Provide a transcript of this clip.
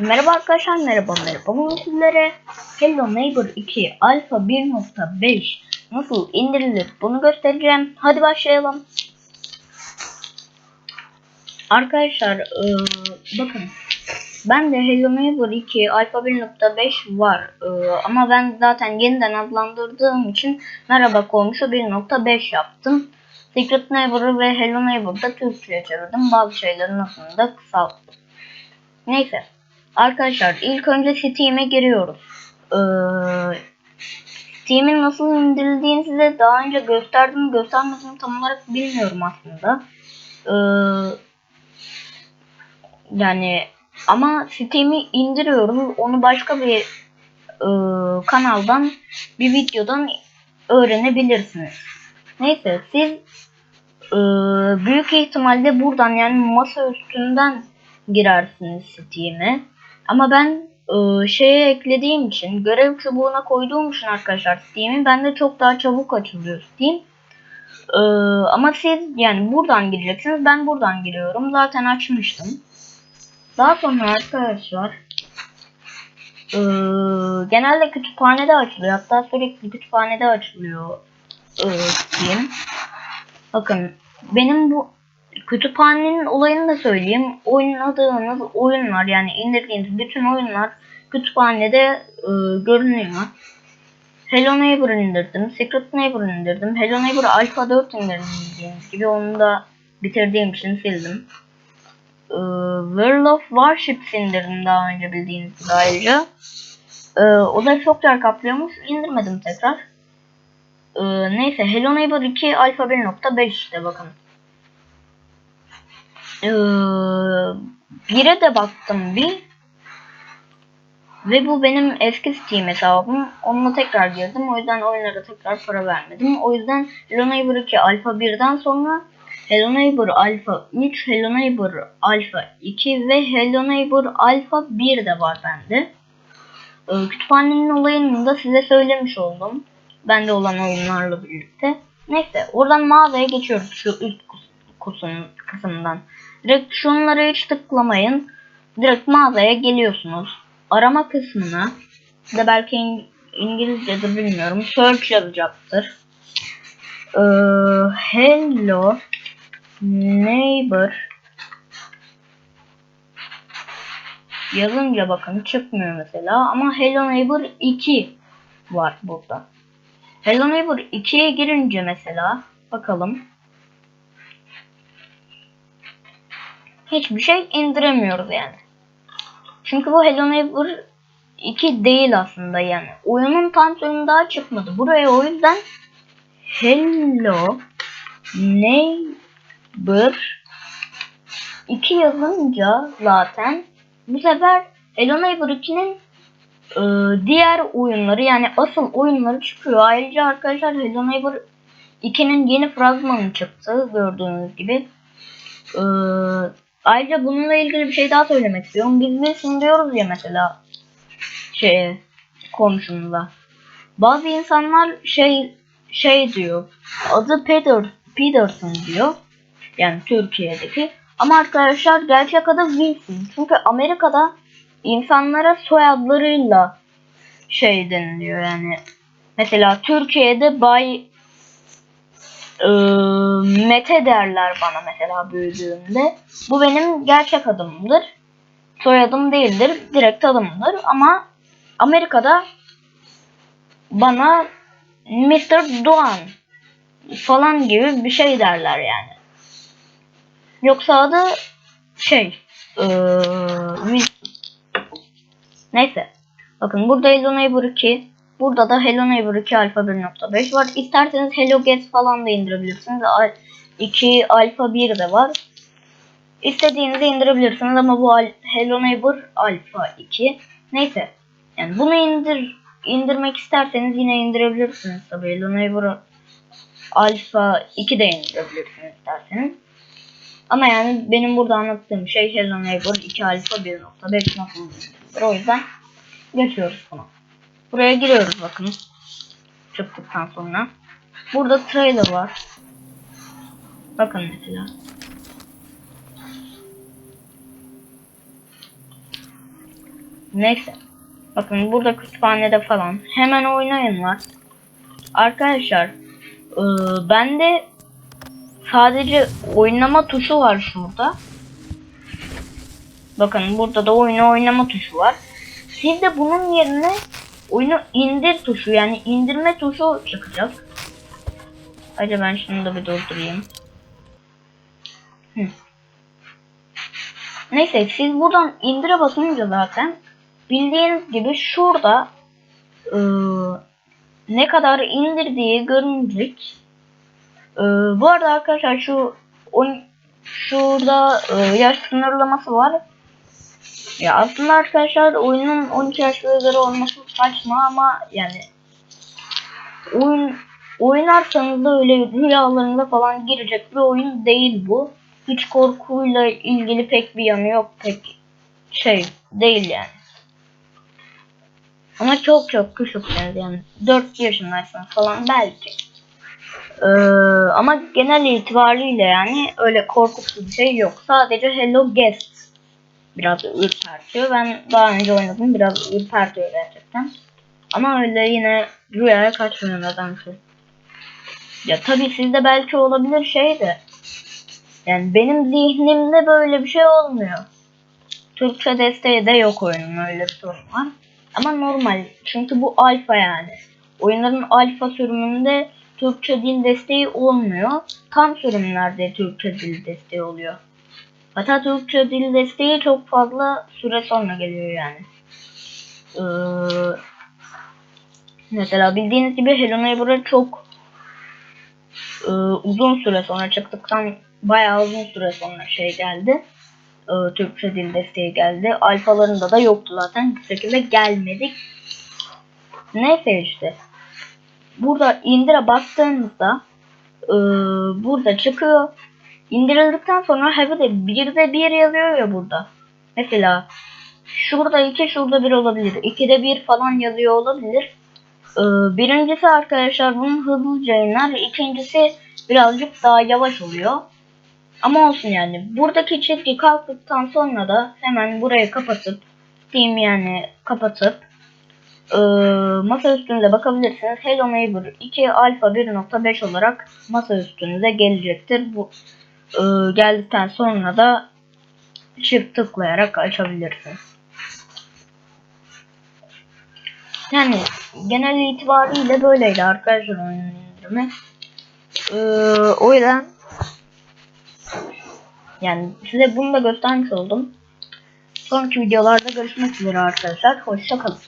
Merhaba arkadaşlar merhaba merhaba. Bugün sizlere Hello Neighbor 2 Alpha 1.5 nasıl indirilir bunu göstereceğim. Hadi başlayalım. Arkadaşlar eee, bakın ben de Hello Neighbor 2 Alpha 1.5 var Eee, ama ben zaten yeniden adlandırdığım için merhaba komşu 1.5 yaptım. Secret Neighbor'ı ve Hello Neighbor'da Türkçe'ye çevirdim. Bazı şeylerin aslında da kısalttım. Neyse. Arkadaşlar ilk önce Steam'e giriyoruz. Ee, Steam'in nasıl indirildiğini size daha önce gösterdim göstermedim tam olarak bilmiyorum aslında. Ee, yani ama Steam'i indiriyoruz. Onu başka bir e, kanaldan bir videodan öğrenebilirsiniz. Neyse siz e, büyük ihtimalle buradan yani masa üstünden girersiniz Steam'e. Ama ben e, şeye eklediğim için görev çubuğuna koyduğum için arkadaşlar Steam'i bende çok daha çabuk açılıyor Steam. E, ama siz yani buradan gireceksiniz. Ben buradan giriyorum. Zaten açmıştım. Daha sonra arkadaşlar e, genelde kütüphanede açılıyor. Hatta sürekli kütüphanede açılıyor e. Bakın benim bu kütüphanenin olayını da söyleyeyim. Oynadığınız oyunlar yani indirdiğiniz bütün oyunlar kütüphanede e, görünüyor. Hello Neighbor indirdim. Secret Neighbor indirdim. Hello Neighbor Alpha 4 indirdim bildiğiniz gibi. Onu da bitirdiğim için sildim. E, World of Warships indirdim daha önce bildiğiniz gibi ayrıca. E, o da çok yer kaplıyormuş. İndirmedim tekrar. E, neyse Hello Neighbor 2 Alpha 1.5 işte bakın. Ee, bire de baktım bir. Ve bu benim eski Steam hesabım. Onunla tekrar girdim. O yüzden oyunlara tekrar para vermedim. O yüzden Hello Neighbor 2 Alpha 1'den sonra Hello Neighbor Alpha 3, Hello Neighbor Alpha 2 ve Hello Neighbor Alpha 1 de var bende. Ee, kütüphanenin olayını da size söylemiş oldum. Bende olan oyunlarla birlikte. Neyse oradan mağazaya geçiyoruz şu kusunun kısımdan. Direkt şunlara hiç tıklamayın. Direkt mağazaya geliyorsunuz. Arama kısmına de belki İng İngilizce'de bilmiyorum. Search yazacaktır. Ee, hello neighbor yazınca bakın çıkmıyor mesela ama Hello Neighbor 2 var burada. Hello Neighbor 2'ye girince mesela bakalım hiçbir şey indiremiyoruz yani. Çünkü bu Hello Neighbor 2 değil aslında yani. Oyunun tam sonu daha çıkmadı. Buraya o yüzden Hello Neighbor 2 yazınca zaten bu sefer Hello Neighbor 2'nin e, diğer oyunları yani asıl oyunları çıkıyor. Ayrıca arkadaşlar Hello Neighbor 2'nin yeni fragmanı çıktı gördüğünüz gibi. Ee, Ayrıca bununla ilgili bir şey daha söylemek istiyorum. Biz bilsin diyoruz ya mesela şey komşumuza. Bazı insanlar şey şey diyor. Adı Peter Peterson diyor. Yani Türkiye'deki. Ama arkadaşlar gerçek adı Wilson. Çünkü Amerika'da insanlara soyadlarıyla şey deniliyor yani. Mesela Türkiye'de Bay e, Mete derler bana mesela büyüdüğümde. Bu benim gerçek adımdır. Soyadım değildir. Direkt adımdır. Ama Amerika'da bana Mr. Doğan falan gibi bir şey derler yani. Yoksa adı şey ee, Neyse. Bakın burada Neighbor 2 Burada da Hello Neighbor 2 Alpha 1.5 var. İsterseniz Hello Get falan da indirebilirsiniz. 2 Alpha 1 de var. İstediğinizi indirebilirsiniz ama bu Hello Neighbor Alpha 2. Neyse. Yani bunu indir indirmek isterseniz yine indirebilirsiniz tabii. Hello Neighbor Alpha 2 de indirebilirsiniz isterseniz. Ama yani benim burada anlattığım şey Hello Neighbor 2 Alpha 1.5 nasıl. O yüzden geçiyoruz buna. Buraya giriyoruz bakın. Çıktıktan sonra. Burada trailer var. Bakın mesela. Neyse. Bakın burada kütüphanede falan. Hemen oynayın var. Arkadaşlar e, bende sadece oynama tuşu var şurada. Bakın burada da oyunu oynama tuşu var. Sizde bunun yerine oyunu indir tuşu yani indirme tuşu çıkacak. Acaba ben şunu da bir durdurayım. Hı. Neyse siz buradan indire basınca zaten bildiğiniz gibi şurada ıı, ne kadar indirdiği görünecek. Iı, bu arada arkadaşlar şu oyun şurada ıı, yaş sınırlaması var. Ya aslında arkadaşlar oyunun 12 yaş ve üzeri olması saçma ama yani oyun oynarsanız da öyle rüyalarınıza falan girecek bir oyun değil bu. Hiç korkuyla ilgili pek bir yanı yok pek şey değil yani. Ama çok çok küçükseniz yani 4 yaşındaysanız falan belki. Ee, ama genel itibariyle yani öyle korkutucu bir şey yok. Sadece Hello Guest biraz ürpertiyor. Ben daha önce oynadım biraz ürpertiyor gerçekten. Ama öyle yine rüyaya kaçmıyor nedense. Ya tabii sizde belki olabilir şey de. Yani benim zihnimde böyle bir şey olmuyor. Türkçe desteği de yok oyunun öyle bir sorun var. Ama normal çünkü bu alfa yani. Oyunların alfa sürümünde Türkçe dil desteği olmuyor. Tam sürümlerde Türkçe dil desteği oluyor. Hatta Türkçe dil desteği çok fazla süre sonra geliyor yani. Ee, mesela bildiğiniz gibi Hello Neighbor'a çok e, uzun süre sonra çıktıktan bayağı uzun süre sonra şey geldi. E, Türkçe dil desteği geldi. Alfalarında da yoktu zaten. Bir şekilde gelmedik. Neyse işte. Burada indire bastığınızda e, burada çıkıyor. İndirildikten sonra have de bir de bir yazıyor ya burada. Mesela şurada iki şurada bir olabilir. İkide bir falan yazıyor olabilir. Ee, birincisi arkadaşlar bunun hızlıca iner. İkincisi birazcık daha yavaş oluyor. Ama olsun yani. Buradaki çizgi kalktıktan sonra da hemen burayı kapatıp Steam yani kapatıp e, masa üstünüze bakabilirsiniz. Hello Neighbor 2 Alpha 1.5 olarak masa üstünüze gelecektir. Bu e, geldikten sonra da çift tıklayarak açabilirsiniz. Yani genel itibariyle böyleydi arkadaşlar oyunun indirimi. Ee, o yüzden yani size bunu da göstermiş oldum. Sonraki videolarda görüşmek üzere arkadaşlar. Hoşçakalın.